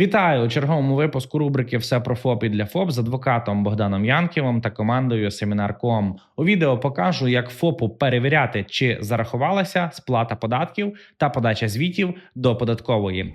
Вітаю у черговому випуску рубрики Все про ФОП і для ФОП з адвокатом Богданом Янківом та командою Семінар.ком. У відео покажу, як ФОПу перевіряти, чи зарахувалася сплата податків та подача звітів до податкової.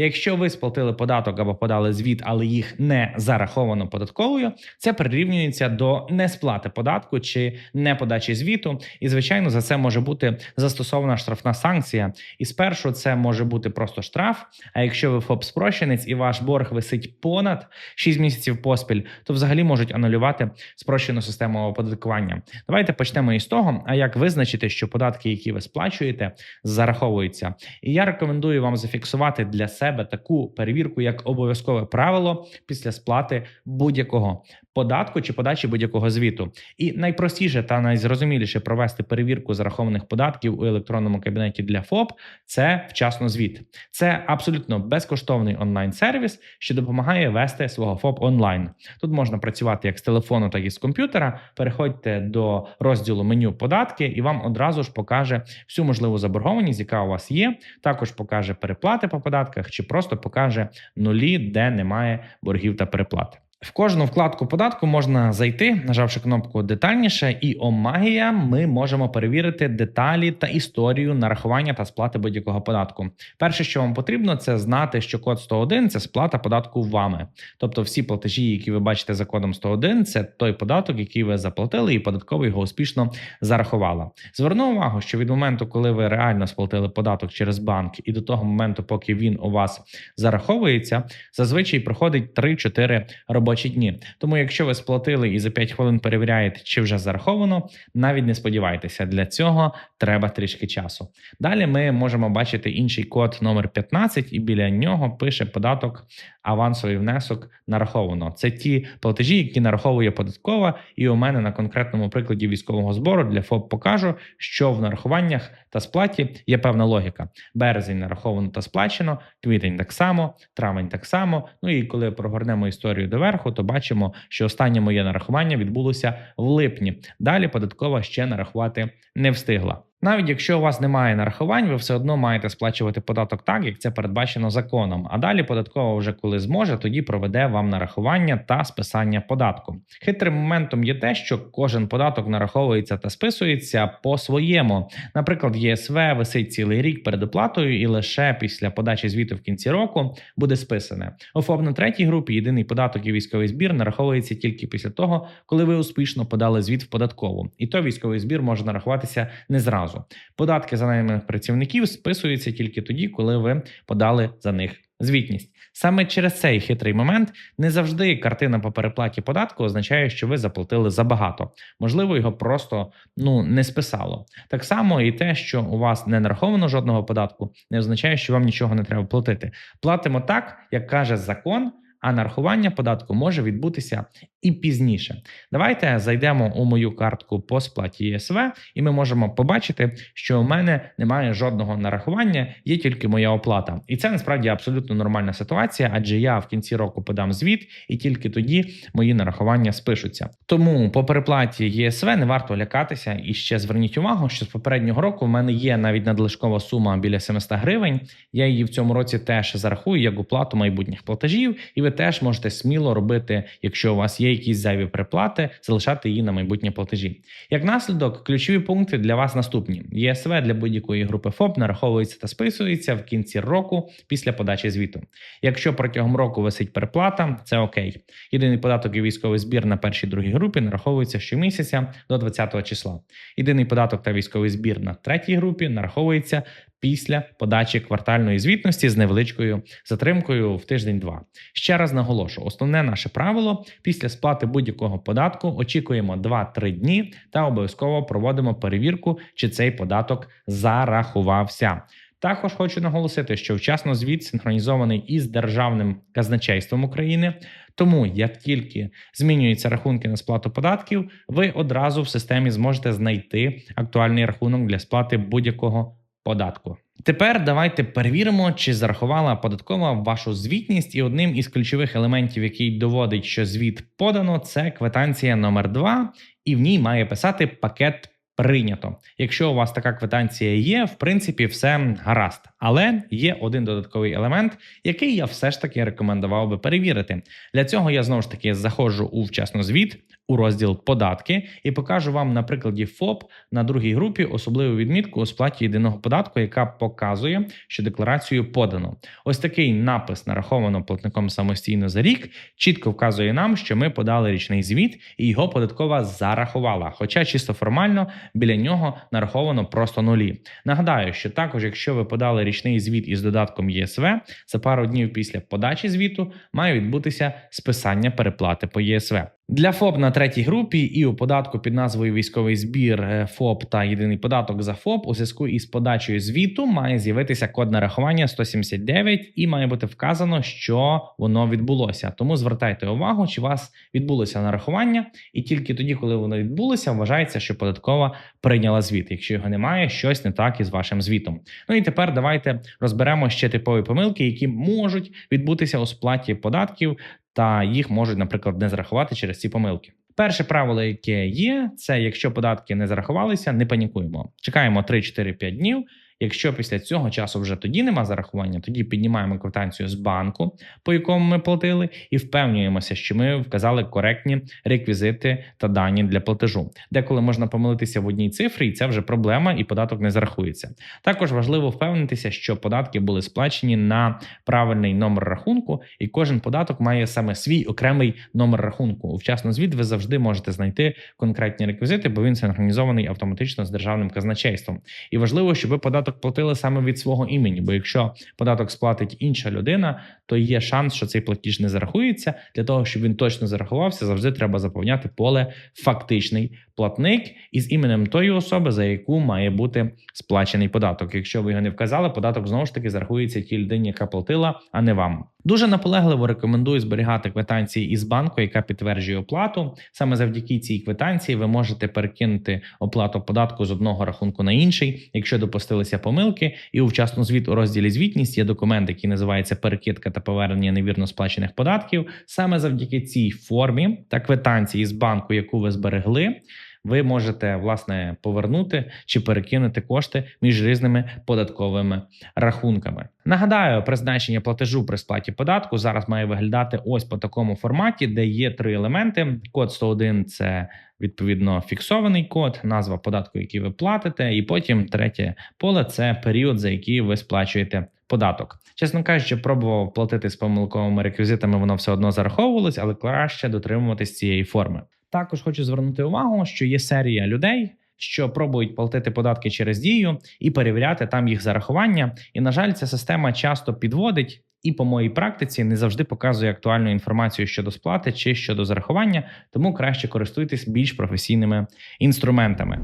Якщо ви сплатили податок або подали звіт, але їх не зараховано податковою, це прирівнюється до несплати податку чи неподачі звіту. І звичайно, за це може бути застосована штрафна санкція. І спершу це може бути просто штраф. А якщо ви ФОП спрощенець і ваш борг висить понад 6 місяців поспіль, то взагалі можуть анулювати спрощену систему оподаткування. Давайте почнемо із того, а як визначити, що податки, які ви сплачуєте, зараховуються. І я рекомендую вам зафіксувати для себе таку перевірку як обов'язкове правило після сплати будь-якого податку чи подачі будь-якого звіту. І найпростіше та найзрозуміліше провести перевірку зарахованих податків у електронному кабінеті для ФОП це вчасно звіт. Це абсолютно безкоштовний онлайн-сервіс, що допомагає вести свого ФОП онлайн. Тут можна працювати як з телефону, так і з комп'ютера. Переходьте до розділу меню податки, і вам одразу ж покаже всю можливу заборгованість, яка у вас є. Також покаже переплати по податках, чи просто покаже нулі, де немає боргів та переплати. В кожну вкладку податку можна зайти, нажавши кнопку детальніше, і о магія ми можемо перевірити деталі та історію нарахування та сплати будь-якого податку. Перше, що вам потрібно, це знати, що код 101 – це сплата податку вами. Тобто, всі платежі, які ви бачите за кодом 101, це той податок, який ви заплатили, і податковий його успішно зарахувала. Зверну увагу, що від моменту, коли ви реально сплатили податок через банк, і до того моменту, поки він у вас зараховується, зазвичай проходить 3-4 робочі дні. Тому, якщо ви сплатили і за 5 хвилин перевіряєте, чи вже зараховано, навіть не сподівайтеся, для цього треба трішки часу. Далі ми можемо бачити інший код номер 15, і біля нього пише податок авансовий внесок нараховано. Це ті платежі, які нараховує податкова, і у мене на конкретному прикладі військового збору для ФОП покажу, що в нарахуваннях та сплаті є певна логіка. Березень нараховано та сплачено, квітень так само, травень так само. Ну і коли прогорнемо історію доверху, то бачимо, що останнє моє нарахування відбулося в липні. Далі податкова ще нарахувати не встигла. Навіть якщо у вас немає нарахувань, ви все одно маєте сплачувати податок так, як це передбачено законом. А далі податкова вже коли зможе, тоді проведе вам нарахування та списання податку. Хитрим моментом є те, що кожен податок нараховується та списується по своєму. Наприклад, ЄСВ висить цілий рік перед оплатою, і лише після подачі звіту в кінці року буде списане. У ФОП на третій групі єдиний податок і військовий збір нараховується тільки після того, коли ви успішно подали звіт в податкову, і то військовий збір може нарахуватися не зразу одразу. Податки за найманих працівників списуються тільки тоді, коли ви подали за них звітність. Саме через цей хитрий момент не завжди картина по переплаті податку означає, що ви заплатили забагато. Можливо, його просто ну не списало. Так само і те, що у вас не нараховано жодного податку, не означає, що вам нічого не треба платити. Платимо так, як каже закон. А нарахування податку може відбутися і пізніше. Давайте зайдемо у мою картку по сплаті ЄСВ, і ми можемо побачити, що у мене немає жодного нарахування, є тільки моя оплата. І це насправді абсолютно нормальна ситуація, адже я в кінці року подам звіт, і тільки тоді мої нарахування спишуться. Тому по переплаті ЄСВ не варто лякатися. І ще зверніть увагу, що з попереднього року в мене є навіть надлишкова сума біля 700 гривень. Я її в цьому році теж зарахую як оплату майбутніх платежів, і ви теж можете сміло робити, якщо у вас є якісь зайві приплати, залишати її на майбутні платежі. Як наслідок, ключові пункти для вас наступні: ЄСВ для будь-якої групи ФОП нараховується та списується в кінці року після подачі звіту. Якщо протягом року висить переплата, це окей. Єдиний податок і військовий збір на першій другій групі нараховується щомісяця до 20 числа. Єдиний податок та військовий збір на третій групі нараховується після подачі квартальної звітності з невеличкою затримкою в тиждень-два. Ще раз наголошу: основне наше правило після сплати будь-якого податку очікуємо 2-3 дні та обов'язково проводимо перевірку, чи цей податок зарахувався. Також хочу наголосити, що вчасно звіт синхронізований із державним казначейством України. Тому як тільки змінюються рахунки на сплату податків, ви одразу в системі зможете знайти актуальний рахунок для сплати будь-якого податку. Тепер давайте перевіримо, чи зарахувала податкова вашу звітність. І одним із ключових елементів, який доводить, що звіт подано, це квитанція номер 2 і в ній має писати пакет. Прийнято. Якщо у вас така квитанція є, в принципі, все гаразд. Але є один додатковий елемент, який я все ж таки рекомендував би перевірити. Для цього я знову ж таки заходжу у вчасно звіт у розділ податки і покажу вам на прикладі ФОП на другій групі особливу відмітку у сплаті єдиного податку, яка показує, що декларацію подано. Ось такий напис нараховано платником самостійно за рік, чітко вказує нам, що ми подали річний звіт, і його податкова зарахувала. Хоча чисто формально біля нього нараховано просто нулі. Нагадаю, що також, якщо ви подали річний звіт із додатком ЄСВ, за пару днів після подачі звіту має відбутися списання переплати по ЄСВ. Для ФОП на третій групі і у податку під назвою військовий збір е, ФОП та єдиний податок за ФОП у зв'язку із подачею звіту має з'явитися код нарахування 179 і має бути вказано, що воно відбулося. Тому звертайте увагу, чи у вас відбулося нарахування, і тільки тоді, коли воно відбулося, вважається, що податкова прийняла звіт. Якщо його немає, щось не так із вашим звітом. Ну і тепер давайте розберемо ще типові помилки, які можуть відбутися у сплаті податків та їх можуть, наприклад, не зарахувати через ці помилки. Перше правило, яке є, це якщо податки не зарахувалися, не панікуємо. Чекаємо 3-4-5 днів. Якщо після цього часу вже тоді нема зарахування, тоді піднімаємо квитанцію з банку, по якому ми платили, і впевнюємося, що ми вказали коректні реквізити та дані для платежу. Деколи можна помилитися в одній цифрі, і це вже проблема, і податок не зарахується. Також важливо впевнитися, що податки були сплачені на правильний номер рахунку, і кожен податок має саме свій окремий номер рахунку. У вчасно звіт ви завжди можете знайти конкретні реквізити, бо він синхронізований автоматично з державним казначейством. І важливо, щоб податок податок платили саме від свого імені. Бо якщо податок сплатить інша людина, то є шанс, що цей платіж не зарахується. Для того щоб він точно зарахувався, завжди треба заповняти поле фактичний платник із іменем тої особи, за яку має бути сплачений податок. Якщо ви його не вказали, податок знову ж таки зарахується тій людині, яка платила, а не вам. Дуже наполегливо рекомендую зберігати квитанції із банку, яка підтверджує оплату. Саме завдяки цій квитанції ви можете перекинути оплату податку з одного рахунку на інший, якщо допустилися помилки. І у вчасно звіт у розділі звітність є документ, який називається перекидка та повернення невірно сплачених податків. Саме завдяки цій формі та квитанції з банку, яку ви зберегли ви можете власне повернути чи перекинути кошти між різними податковими рахунками. Нагадаю, призначення платежу при сплаті податку зараз має виглядати ось по такому форматі, де є три елементи. Код 101 – це відповідно фіксований код, назва податку, який ви платите, і потім третє поле це період, за який ви сплачуєте. Податок, чесно кажучи, пробував платити з помилковими реквізитами, воно все одно зараховувалось, але краще дотримуватись цієї форми. Також хочу звернути увагу, що є серія людей, що пробують платити податки через дію і перевіряти там їх зарахування. І на жаль, ця система часто підводить. І по моїй практиці не завжди показує актуальну інформацію щодо сплати чи щодо зарахування, тому краще користуйтесь більш професійними інструментами.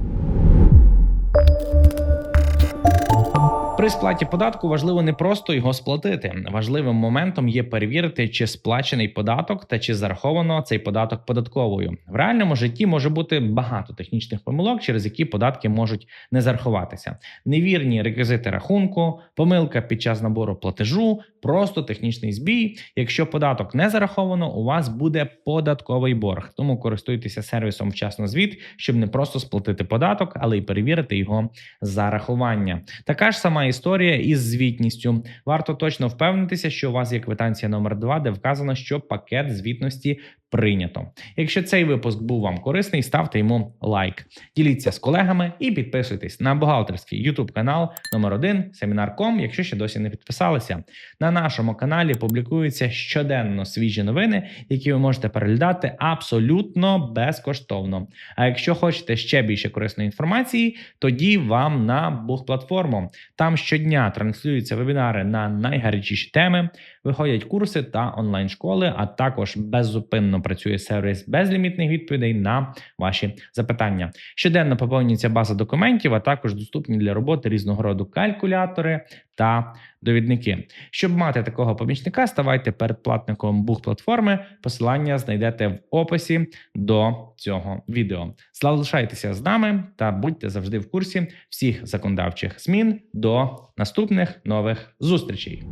При сплаті податку важливо не просто його сплатити. Важливим моментом є перевірити, чи сплачений податок та чи зараховано цей податок податковою. В реальному житті може бути багато технічних помилок, через які податки можуть не зарахуватися. Невірні реквізити рахунку, помилка під час набору платежу, просто технічний збій. Якщо податок не зараховано, у вас буде податковий борг. Тому користуйтеся сервісом вчасно звіт, щоб не просто сплатити податок, але й перевірити його зарахування. Така ж сама історія із звітністю. Варто точно впевнитися, що у вас є квитанція номер 2 де вказано, що пакет звітності прийнято. Якщо цей випуск був вам корисний, ставте йому лайк, діліться з колегами і підписуйтесь на бухгалтерський YouTube канал номер 1 Семінар.ком, якщо ще досі не підписалися. На нашому каналі публікуються щоденно свіжі новини, які ви можете переглядати абсолютно безкоштовно. А якщо хочете ще більше корисної інформації, тоді вам на Бух-платформу. Там щодня транслюються вебінари на найгарячіші теми, виходять курси та онлайн-школи, а також беззупинно працює сервіс безлімітних відповідей на ваші запитання. Щоденно поповнюється база документів, а також доступні для роботи різного роду калькулятори та довідники. Щоб мати такого помічника, ставайте передплатником бух платформи. Посилання знайдете в описі до цього відео. Залишайтеся з нами та будьте завжди в курсі всіх законодавчих змін. До наступних нових зустрічей.